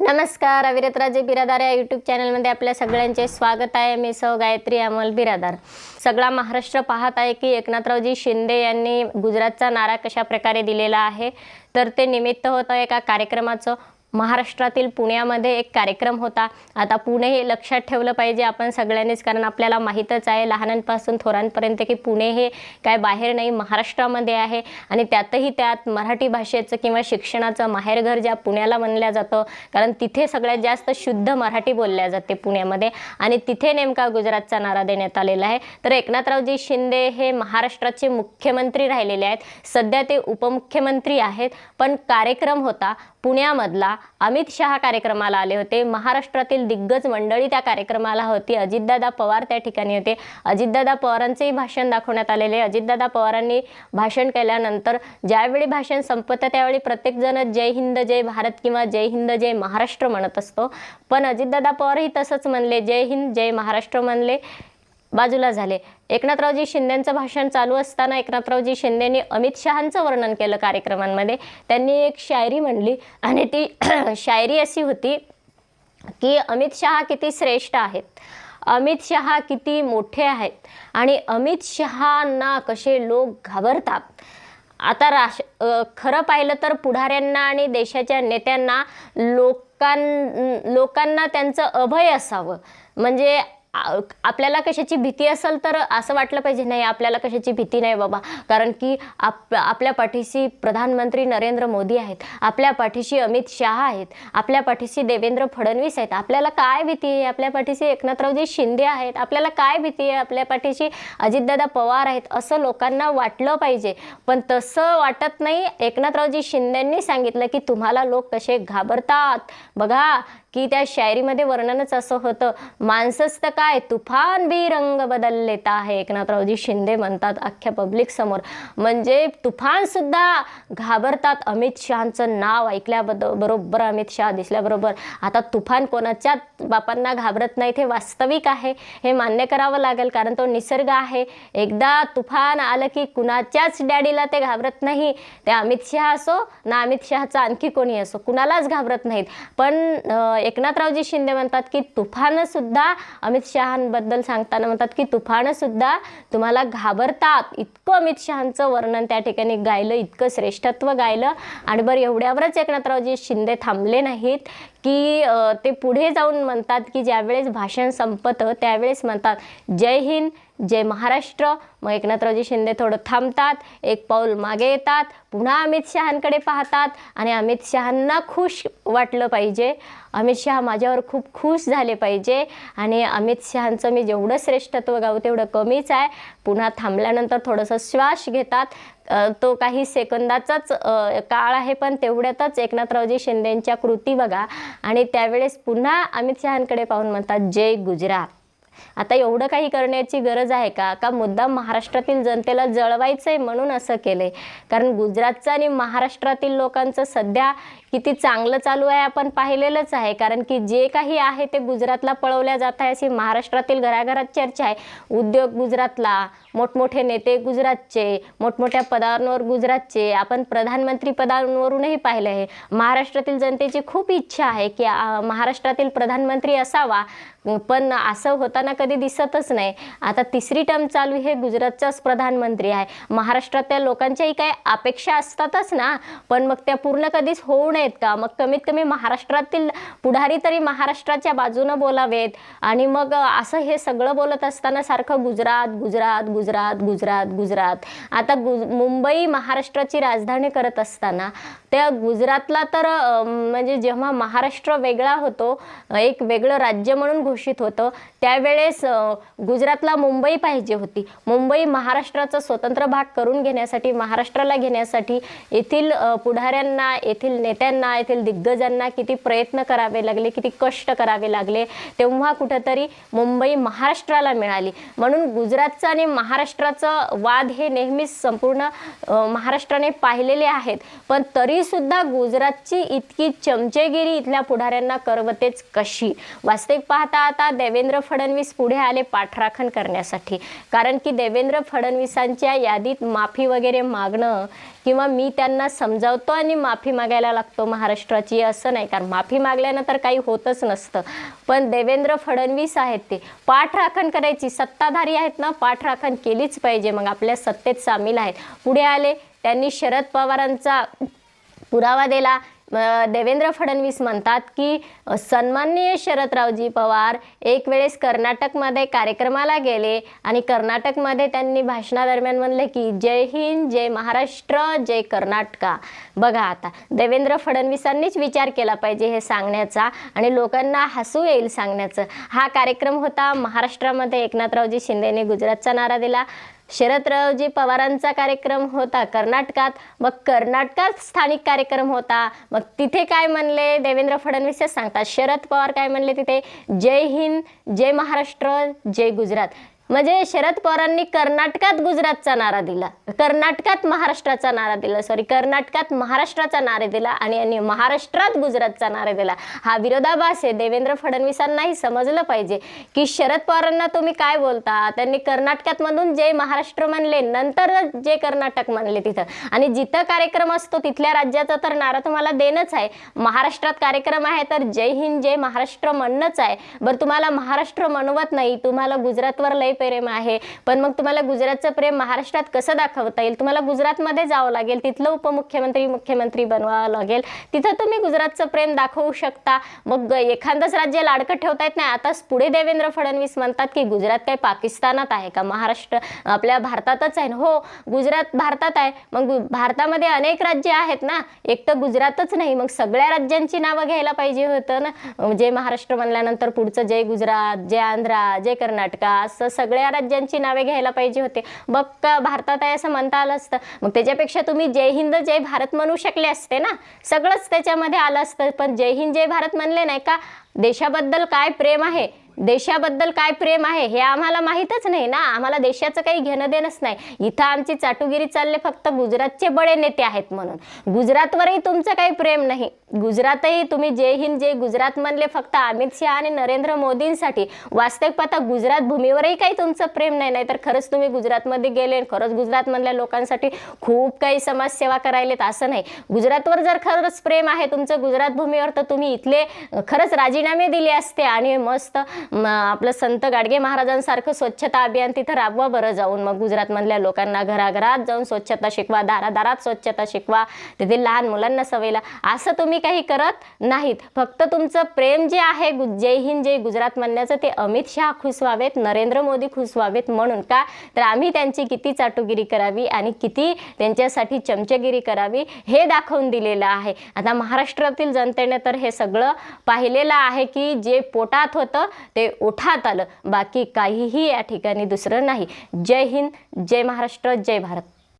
नमस्कार अविरतराजे बिरादार या यूट्यूब चॅनलमध्ये आपल्या सगळ्यांचे स्वागत आहे. मी सौ गायत्री अमोल बिरादार. सगळा महाराष्ट्र पाहत आहे की एकनाथरावजी शिंदे यांनी गुजरातचा नारा कशा प्रकारे दिलेला आहे? तर ते निमित्त होतं एका कार्यक्रमाचं. महाराष्ट्रातील पुण्यामध्ये एक कार्यक्रम होता. आता पुणे हे लक्षात ठेवलं पाहिजे आपण सगळ्यांनीच कारण आपल्याला माहीतच आहे लहानांपासून थोरांपर्यंत की पुणे हे काय बाहेर नाही महाराष्ट्रामध्ये आहे. आणि त्यातही त्यात मराठी भाषेचं किंवा शिक्षणाचं माहेरघर ज्या पुण्याला म्हणलं जातं कारण तिथे सगळ्यात जास्त शुद्ध मराठी बोलल्या जाते पुण्यामध्ये. आणि तिथे नेमका गुजरातचा नारा देण्यात आलेला आहे. तर एकनाथरावजी शिंदे हे महाराष्ट्राचे मुख्यमंत्री राहिलेले आहेत. सध्या ते उपमुख्यमंत्री आहेत. पण कार्यक्रम होता पुण्यामधला. अमित शहा कार्यक्रमाला आले होते. महाराष्ट्रातील दिग्गज मंडळी त्या कार्यक्रमाला होती. अजितदादा पवार त्या ठिकाणी होते. अजितदादा पवारांचेही भाषण दाखवण्यात आलेले अजितदादा पवारांनी भाषण केल्यानंतर ज्यावेळी भाषण संपतं त्यावेळी प्रत्येकजण जय हिंद जय भारत किंवा जय हिंद जय महाराष्ट्र म्हणत असतो. पण अजितदादा पवारही तसंच म्हणले. जय हिंद जय महाराष्ट्र म्हणले. बाजूला झाले. एकनाथरावजी शिंदेंचं भाषण चालू असताना एकनाथरावजी शिंदेंनी अमित शहांचं वर्णन केलं कार्यक्रमांमध्ये. त्यांनी एक शायरी म्हणली आणि ती शायरी अशी होती की अमित शहा किती श्रेष्ठ आहेत? अमित शहा किती मोठे आहेत? आणि अमित शहांना कसे लोक घाबरतात? आता राश खरं पाहिलं तर पुढाऱ्यांना आणि देशाच्या नेत्यांना लोकां लोकांना त्यांचं अभय असावं. म्हणजे आपल्याला कशाची भीती असेल तर असं वाटलं पाहिजे नाही आपल्याला कशाची भीती नाही बाबा. कारण की आप आपल्या पाठीशी प्रधानमंत्री नरेंद्र मोदी आहेत आपल्या पाठीशी अमित शहा आहेत आपल्या पाठीशी देवेंद्र फडणवीस आहेत. आपल्याला काय भीती आहे? आपल्या पाठीशी एकनाथरावजी शिंदे आहेत. आपल्याला काय भीती आहे? आपल्या पाठीशी अजितदादा पवार आहेत असं लोकांना वाटलं पाहिजे. पण तसं वाटत नाही. एकनाथरावजी शिंदेंनी सांगितलं की तुम्हाला लोक कसे घाबरतात. बघा की त्या शायरीमध्ये वर्णनच असं होतं माणसंच तर काय तुफान बी रंग बदललेत आहे. एकनाथरावजी शिंदे म्हणतात अख्ख्या पब्लिक समोर. म्हणजे तुफान सुद्धा घाबरतात अमित शहाचं नाव ऐकल्याबद्दल बरोबर अमित शहा दिसल्याबरोबर. आता तुफान कोणाच्या बापांना घाबरत नाही हे वास्तविक आहे हे मान्य करावं लागेल कारण तो निसर्ग आहे. एकदा तुफान आलं की कुणाच्याच डॅडीला ते घाबरत नाही. ते अमित शहा असो ना अमित शहाचा आणखी कोणी असो कुणालाच घाबरत नाहीत. पण एकनाथरावजी शिंदे म्हणतात की तुफानं सुद्धा अमित शहांबद्दल सांगताना म्हणतात की तुफानं सुद्धा तुम्हाला घाबरतात. इतकं अमित शहांचं वर्णन त्या ठिकाणी गायलं इतकं श्रेष्ठत्व गायलं. आणि बरं एवढ्यावरच एकनाथरावजी शिंदे थांबले नाहीत. की ते पुढे जाऊन म्हणतात की ज्यावेळेस भाषण संपतं त्यावेळेस म्हणतात जय हिंद जय महाराष्ट्र. मग एकनाथरावजी शिंदे थोडं थांबतात एक पाऊल मागे येतात पुन्हा अमित शहांकडे पाहतात आणि अमित शहांना खुश वाटलं पाहिजे. अमित शहा माझ्यावर खूप खुश झाले पाहिजे आणि अमित शहांचं मी जेवढं श्रेष्ठत्व गाऊ तेवढं कमीच आहे. पुन्हा थांबल्यानंतर थोडंसं श्वास घेतात. तो काही सेकंदाचाच काळ आहे पण तेवढ्यातच एकनाथरावजी शिंदेंच्या कृती बघा. आणि त्यावेळेस पुन्हा अमित शहांकडे पाहून म्हणतात जय गुजरात. आता एवढं काही करण्याची गरज आहे का? का मुद्दाम महाराष्ट्रातील जनतेला जळवायचं आहे म्हणून असं केलं आहे कारण गुजरातचं आणि महाराष्ट्रातील लोकांचं सध्या किती चांगलं चालू आहे आपण पाहिलेलंच आहे. कारण की जे काही आहे ते गुजरातला पळवल्या जात आहे अशी महाराष्ट्रातील घराघरात चर्चा आहे. उद्योग गुजरातला मोठमोठे नेते गुजरातचे मोठमोठ्या पदांवर गुजरातचे आपण प्रधानमंत्री पदांवरूनही पाहिलं आहे. महाराष्ट्रातील जनतेची खूप इच्छा आहे की महाराष्ट्रातील प्रधानमंत्री असावा. पण असं होताना कधी दिसतच नाही. आता तिसरी टर्म चालू हे गुजरातचाच प्रधानमंत्री आहे. महाराष्ट्रातल्या लोकांच्याही काही अपेक्षा असतातच ना पण मग त्या पूर्ण कधीच होऊ नयेत का? मग कमीत कमी महाराष्ट्रातील पुढारी तरी महाराष्ट्राच्या बाजूनं बोलावेत. आणि मग असं हे सगळं बोलत असताना सारखं गुजरात गुजरात गुजरात गुजरात गुजरात. आता गुज मुंबई महाराष्ट्राची राजधानी करत असताना त्या गुजरातला तर म्हणजे जेव्हा महाराष्ट्र वेगळा होतो एक वेगळं राज्य म्हणून घोषित होतं त्यावेळेस गुजरातला मुंबई पाहिजे होती. मुंबई महाराष्ट्राचा स्वतंत्र भाग करून घेण्यासाठी महाराष्ट्राला घेण्यासाठी येथील पुढाऱ्यांना येथील नेत्यांना येथील दिग्गजांना किती प्रयत्न करावे लागले किती कष्ट करावे लागले तेव्हा कुठंतरी मुंबई महाराष्ट्राला मिळाली. म्हणून गुजरातचं आणि महाराष्ट्राचं वाद हे नेहमीच संपूर्ण महाराष्ट्राने पाहिलेले आहेत. पण तरी तरी सुद्धा गुजरातची इतकी चमचेगिरी इथल्या पुढाऱ्यांना करवतेच कशी? वास्तविक पाहता आता देवेंद्र फडणवीस पुढे आले पाठराखण करण्यासाठी. कारण की देवेंद्र फडणवीसांच्या यादीत माफी वगैरे मागणं किंवा मी त्यांना समजावतो आणि माफी मागायला लागतो महाराष्ट्राची असं नाही. कारण माफी मागल्यानंतर काही होतच नसतं. पण देवेंद्र फडणवीस आहेत ते. पाठराखण करायची. सत्ताधारी आहेत ना पाठराखण केलीच पाहिजे. मग आपल्या सत्तेत सामील आहेत. पुढे आले. त्यांनी शरद पवारांचा पुरावा दिला. देवेंद्र फडणवीस म्हणतात की सन्माननीय शरदरावजी पवार एक वेळेस कर्नाटकमध्ये कार्यक्रमाला गेले आणि कर्नाटकमध्ये त्यांनी भाषणादरम्यान म्हणले की जय हिंद जय महाराष्ट्र जय कर्नाटका. बघा आता देवेंद्र फडणवीसांनीच विचार केला पाहिजे हे सांगण्याचा आणि लोकांना हसू येईल सांगण्याचं. हा कार्यक्रम होता महाराष्ट्रामध्ये. एकनाथरावजी शिंदेने गुजरातचा नारा दिला. शरदरावजी पवारांचा कार्यक्रम होता कर्नाटकात मग कर्नाटकात स्थानिक कार्यक्रम होता. मग तिथे काय म्हणले? देवेंद्र फडणवीसच सांगतात. शरद पवार काय म्हणले तिथे? जय हिंद जय महाराष्ट्र जय गुजरात. म्हणजे शरद पवारांनी कर्नाटकात गुजरातचा नारा दिला. कर्नाटकात महाराष्ट्राचा नारा दिला. सॉरी कर्नाटकात महाराष्ट्राचा नारा दिला आणि यांनी महाराष्ट्रात गुजरातचा नारा दिला. हा विरोधाभास आहे. देवेंद्र फडणवीसांनाही समजलं पाहिजे की शरद पवारांना तुम्ही काय बोलता? त्यांनी कर्नाटकात मधून जे महाराष्ट्र म्हणले नंतर जे कर्नाटक म्हणले तिथं. आणि जिथं कार्यक्रम असतो तिथल्या राज्याचा तर नारा तुम्हाला देणंच आहे. महाराष्ट्रात कार्यक्रम आहे तर जय हिंद जय महाराष्ट्र म्हणणंच आहे. बरं तुम्हाला महाराष्ट्र म्हणवत नाही. तुम्हाला गुजरातवर लय प्रेम आहे. पण मग तुम्हाला गुजरातचं प्रेम महाराष्ट्रात कसं दाखवता येईल? तुम्हाला गुजरातमध्ये जावं लागेल तिथलं उपमुख्यमंत्री मुख्यमंत्री बनवावं लागेल. तिथं तुम्ही गुजरातचं प्रेम दाखवू शकता. मग एखादंच राज्य लाडकं ठेवता येत नाही. आताच पुढे देवेंद्र फडणवीस म्हणतात की गुजरात काही पाकिस्तानात आहे का? महाराष्ट्र आपल्या भारतातच आहे ना? हो गुजरात भारतात आहे. मग भारतामध्ये अनेक राज्य आहेत ना? एक तर गुजरातच नाही. मग सगळ्या राज्यांची नावं घ्यायला पाहिजे होतं ना? जे महाराष्ट्र म्हणल्यानंतर पुढचं जय गुजरात जय आंध्रा जय कर्नाटका असं सगळं सगळ्या राज्यांची नावे घ्यायला पाहिजे होते. बघ का भारतात आहे असं म्हणता आलं असतं. मग त्याच्यापेक्षा तुम्ही जय हिंद जय भारत म्हणू शकले असते ना? सगळंच त्याच्यामध्ये आलं असतं. पण जय हिंद जय भारत म्हणले नाही का? देशाबद्दल काय प्रेम आहे? देशाबद्दल काय प्रेम आहे? हे आम्हाला माहीतच नाही ना? आम्हाला देशाचं काही घेणं देणंच नाही. इथं आमची चाटुगिरी चालले फक्त गुजरातचे बडे नेते आहेत म्हणून. गुजरातवरही तुमचं काही प्रेम नाही. गुजरातही तुम्ही जय हिंद जय गुजरात म्हणले. फक्त अमित शहा आणि नरेंद्र मोदींसाठी वास्तविक पाहता गुजरात भूमीवरही काही तुमचं प्रेम नाही. नाही तर खरंच तुम्ही गुजरातमध्ये गेले खरंच गुजरातमधल्या लोकांसाठी खूप काही समाजसेवा करायलेत असं नाही. गुजरातवर जर खरंच प्रेम आहे तुमचं गुजरात भूमीवर तर तुम्ही इथले खरंच राजीनामे दिले असते आणि मस्त आपलं संत गाडगे महाराजांसारखं स्वच्छता अभियान तिथं राबवा बरं जाऊन. मग गुजरातमधल्या लोकांना घराघरात जाऊन स्वच्छता शिकवा दारादारात स्वच्छता शिकवा तिथे लहान मुलांना सवयला. असं तुम्ही काही करत नाहीत. फक्त तुमचं प्रेम जे आहे जय हिंद जय गुजरात म्हणण्याचं ते अमित शहा खुश व्हावेत नरेंद्र मोदी खुश व्हावेत म्हणून का? तर आम्ही त्यांची किती चाटुगिरी करावी आणि किती त्यांच्यासाठी चमचगिरी करावी हे दाखवून दिलेलं आहे. आता महाराष्ट्रातील जनतेने तर हे सगळं पाहिलेलं आहे की जे पोटात होतं ते ओठात आलं. बाकी काहीही या ठिकाणी दुसरं नाही. जय हिंद जय महाराष्ट्र जय भारत.